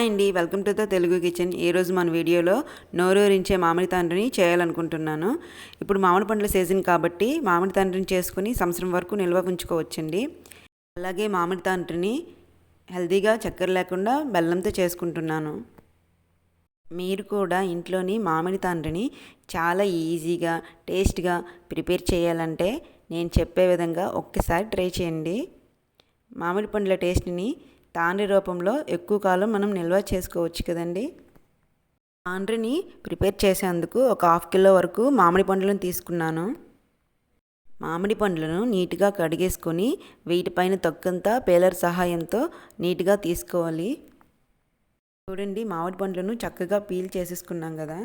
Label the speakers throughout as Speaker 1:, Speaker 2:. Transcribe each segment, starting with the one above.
Speaker 1: Hi అండి. Welcome to the Telugu kitchen. ఈరోజు మన వీడియోలో నోరూరించే మామిడి తండ్రిని చేయాలనుకుంటున్నాను. ఇప్పుడు మామిడి పండ్ల సీజన్ కాబట్టి మామిడి తండ్రిని చేసుకుని సంవత్సరం వరకు నిల్వ ఉంచుకోవచ్చండి. అలాగే మామిడి తండ్రిని హెల్దీగా చక్కెర లేకుండా బెల్లంతో చేసుకుంటున్నాను. మీరు కూడా ఇంట్లోని మామిడి తండ్రిని చాలా ఈజీగా టేస్ట్గా ప్రిపేర్ చేయాలంటే నేను చెప్పే విధంగా ఒక్కసారి ట్రై చేయండి. మామిడి పండ్ల టేస్ట్ని తాండ్రి రూపంలో ఎక్కువ కాలం మనం నిల్వ చేసుకోవచ్చు కదండి. తాండ్రిని ప్రిపేర్ చేసేందుకు ఒక హాఫ్ కిలో వరకు మామిడి పండ్లను తీసుకున్నాను. మామిడి పండ్లను నీట్గా కడిగేసుకొని వీటిపైన తొక్కంతా పేలర్ సహాయంతో నీట్గా తీసుకోవాలి. చూడండి మామిడి పండ్లను చక్కగా పీల్ చేసేసుకున్నాం కదా.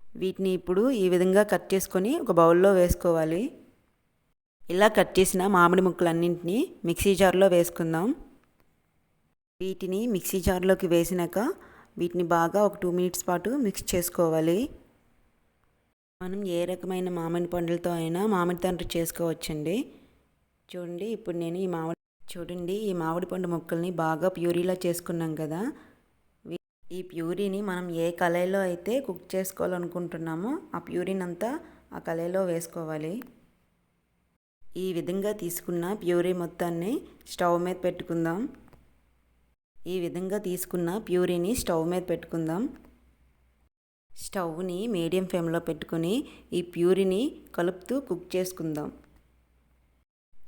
Speaker 1: వీటిని ఇప్పుడు ఈ విధంగా కట్ చేసుకొని ఒక బౌల్లో వేసుకోవాలి. ఇలా కట్ చేసిన మామిడి ముక్కలన్నింటినీ మిక్సీ జార్లో వేసుకుందాం. వీటిని మిక్సీ జార్లోకి వేసినాక వీటిని బాగా ఒక టూ మినిట్స్ పాటు మిక్స్ చేసుకోవాలి. మనం ఏ రకమైన మామిడి పండ్లతో అయినా మామిడి తండ్రి చేసుకోవచ్చండి. చూడండి ఇప్పుడు నేను ఈ మామిడి చూడండి ఈ మామిడి పండు ముక్కల్ని బాగా ప్యూరీలా చేసుకున్నాం కదా. ఈ ప్యూరీని మనం ఏ కళాయిలో అయితే కుక్ చేసుకోవాలనుకుంటున్నామో ఆ ప్యూరీని అంతా ఆ కళాయిలో వేసుకోవాలి. ఈ విధంగా తీసుకున్న ప్యూరీ మొత్తాన్ని స్టవ్ మీద పెట్టుకుందాం. ఈ విధంగా తీసుకున్న ప్యూరీని స్టవ్ మీద పెట్టుకుందాం. స్టవ్ని మీడియం ఫ్లేమ్లో పెట్టుకుని ఈ ప్యూరీని కలుపుతూ కుక్ చేసుకుందాం.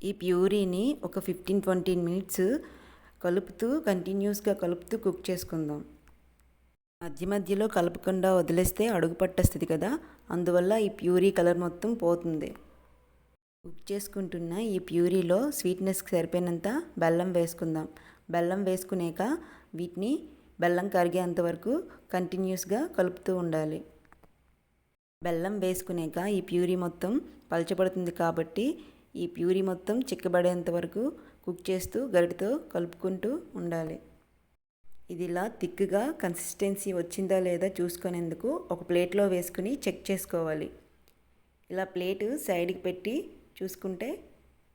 Speaker 1: ఈ ప్యూరీని ఒక ఫిఫ్టీన్ ట్వంటీ మినిట్స్ కలుపుతూ కంటిన్యూస్గా కలుపుతూ కుక్ చేసుకుందాం. మధ్య మధ్యలో కలపకుండా వదిలేస్తే అడుగు పట్టేస్తుంది కదా అందువల్ల ఈ ప్యూరీ కలర్ మొత్తం పోతుంది. కుక్ చేసుకుంటున్న ఈ ప్యూరీలో స్వీట్నెస్కి సరిపోయినంత బెల్లం వేసుకుందాం. బెల్లం వేసుకునేక వీటిని బెల్లం కరిగేంత వరకు కంటిన్యూస్గా కలుపుతూ ఉండాలి. బెల్లం వేసుకునేక ఈ ప్యూరీ మొత్తం పలచబడుతుంది కాబట్టి ఈ ప్యూరీ మొత్తం చిక్కబడేంత వరకు కుక్ చేస్తూ గరిటితో కలుపుకుంటూ ఉండాలి. ఇది ఇలా థిక్గా కన్సిస్టెన్సీ వచ్చిందా లేదా చూసుకునేందుకు ఒక ప్లేట్లో వేసుకుని చెక్ చేసుకోవాలి. ఇలా ప్లేటు సైడ్కి పెట్టి చూసుకుంటే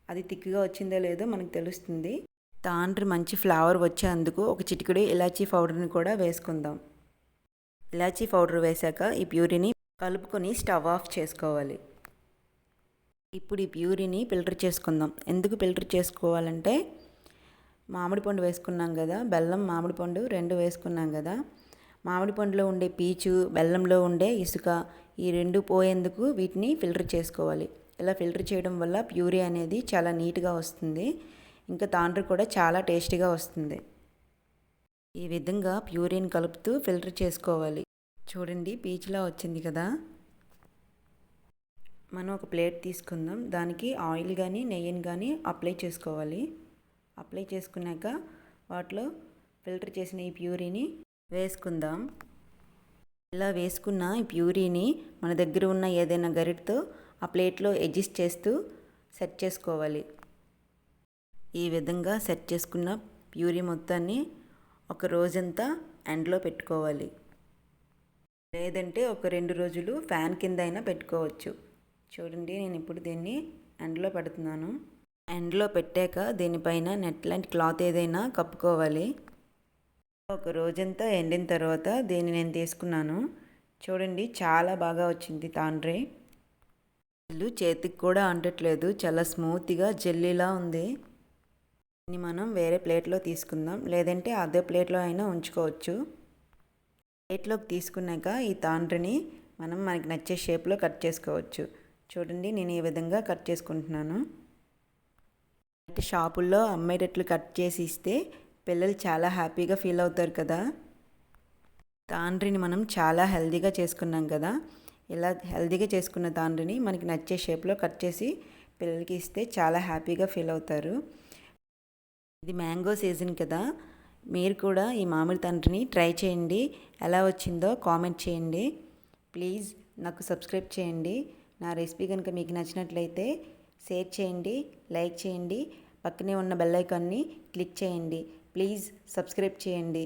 Speaker 1: అది థిక్గా వచ్చిందో లేదో మనకు తెలుస్తుంది. తాండ్రి మంచి ఫ్లేవర్ వచ్చేందుకు ఒక చిటికెడు ఇలాచీ పౌడర్ని కూడా వేసుకుందాం. ఇలాచీ పౌడర్ వేశాక ఈ ప్యూరిని కలుపుకొని స్టవ్ ఆఫ్ చేసుకోవాలి. ఇప్పుడు ఈ ప్యూరిని ఫిల్టర్ చేసుకుందాం. ఎందుకు ఫిల్టర్ చేసుకోవాలంటే మామిడి పండు వేసుకున్నాం కదా బెల్లం మామిడి పండు రెండు వేసుకున్నాం కదా మామిడి పండులో ఉండే పీచు బెల్లంలో ఉండే ఇసుక ఈ రెండు పోయేందుకు వీటిని ఫిల్టర్ చేసుకోవాలి. ఇలా ఫిల్టర్ చేయడం వల్ల ప్యూరీ అనేది చాలా నీట్గా వస్తుంది. ఇంకా తాండ్రి కూడా చాలా టేస్టీగా వస్తుంది. ఈ విధంగా ప్యూరిన్ కలుపుతూ ఫిల్టర్ చేసుకోవాలి. చూడండి పీచులా వచ్చింది కదా. మనం ఒక ప్లేట్ తీసుకుందాం. దానికి ఆయిల్ కానీ నెయ్యిని కానీ అప్లై చేసుకోవాలి. అప్లై చేసుకున్నాక వాటిలో ఫిల్టర్ చేసిన ఈ ప్యూరీని వేసుకుందాం. ఇలా వేసుకున్న ఈ ప్యూరీని మన దగ్గర ఉన్న ఏదైనా గరిటతో ఆ ప్లేట్లో అడ్జస్ట్ చేస్తూ సెట్ చేసుకోవాలి. ఈ విధంగా సెట్ చేసుకున్న ప్యూరీ మొత్తాన్ని ఒక రోజంతా ఎండలో పెట్టుకోవాలి. లేదంటే ఒక రెండు రోజులు ఫ్యాన్ కింద అయినా పెట్టుకోవచ్చు. చూడండి నేను ఇప్పుడు దీన్ని ఎండలో పెడుతున్నాను. ఎండలో పెట్టాక దీనిపైన నెట్ లాంటి క్లాత్ ఏదైనా కప్పుకోవాలి. ఒక రోజంతా ఎండిన తర్వాత దీన్ని నేను తీసుకున్నాను. చూడండి చాలా బాగా వచ్చింది తాండ్రి. చేతికి కూడా అంటట్లేదు. చాలా స్మూత్గా జెల్లీలా ఉంది. దీన్ని మనం వేరే ప్లేట్లో తీసుకుందాం. లేదంటే అదే ప్లేట్లో అయినా ఉంచుకోవచ్చు. ప్లేట్లోకి తీసుకున్నాక ఈ తాండ్రిని మనం మనకి నచ్చే షేప్లో కట్ చేసుకోవచ్చు. చూడండి నేను ఈ విధంగా కట్ చేసుకుంటున్నాను. షాపుల్లో అమ్మేటట్లు కట్ చేసి ఇస్తే పిల్లలు చాలా హ్యాపీగా ఫీల్ అవుతారు కదా. తాండ్రిని మనం చాలా హెల్దీగా చేసుకున్నాం కదా. ఇలా హెల్దీగా చేసుకున్న తాండ్రిని మనకి నచ్చే షేప్లో కట్ చేసి పిల్లలకి ఇస్తే చాలా హ్యాపీగా ఫీల్ అవుతారు. ఇది మ్యాంగో సీజన్ కదా. మీరు కూడా ఈ మామిడి తండ్రిని ట్రై చేయండి. ఎలా వచ్చిందో కామెంట్ చేయండి. ప్లీజ్ నాకు సబ్స్క్రైబ్ చేయండి. నా రెసిపీ కనుక మీకు నచ్చినట్లయితే షేర్ చేయండి లైక్ చేయండి. పక్కనే ఉన్న బెల్ ఐకాన్ని క్లిక్ చేయండి. ప్లీజ్ సబ్స్క్రైబ్ చేయండి.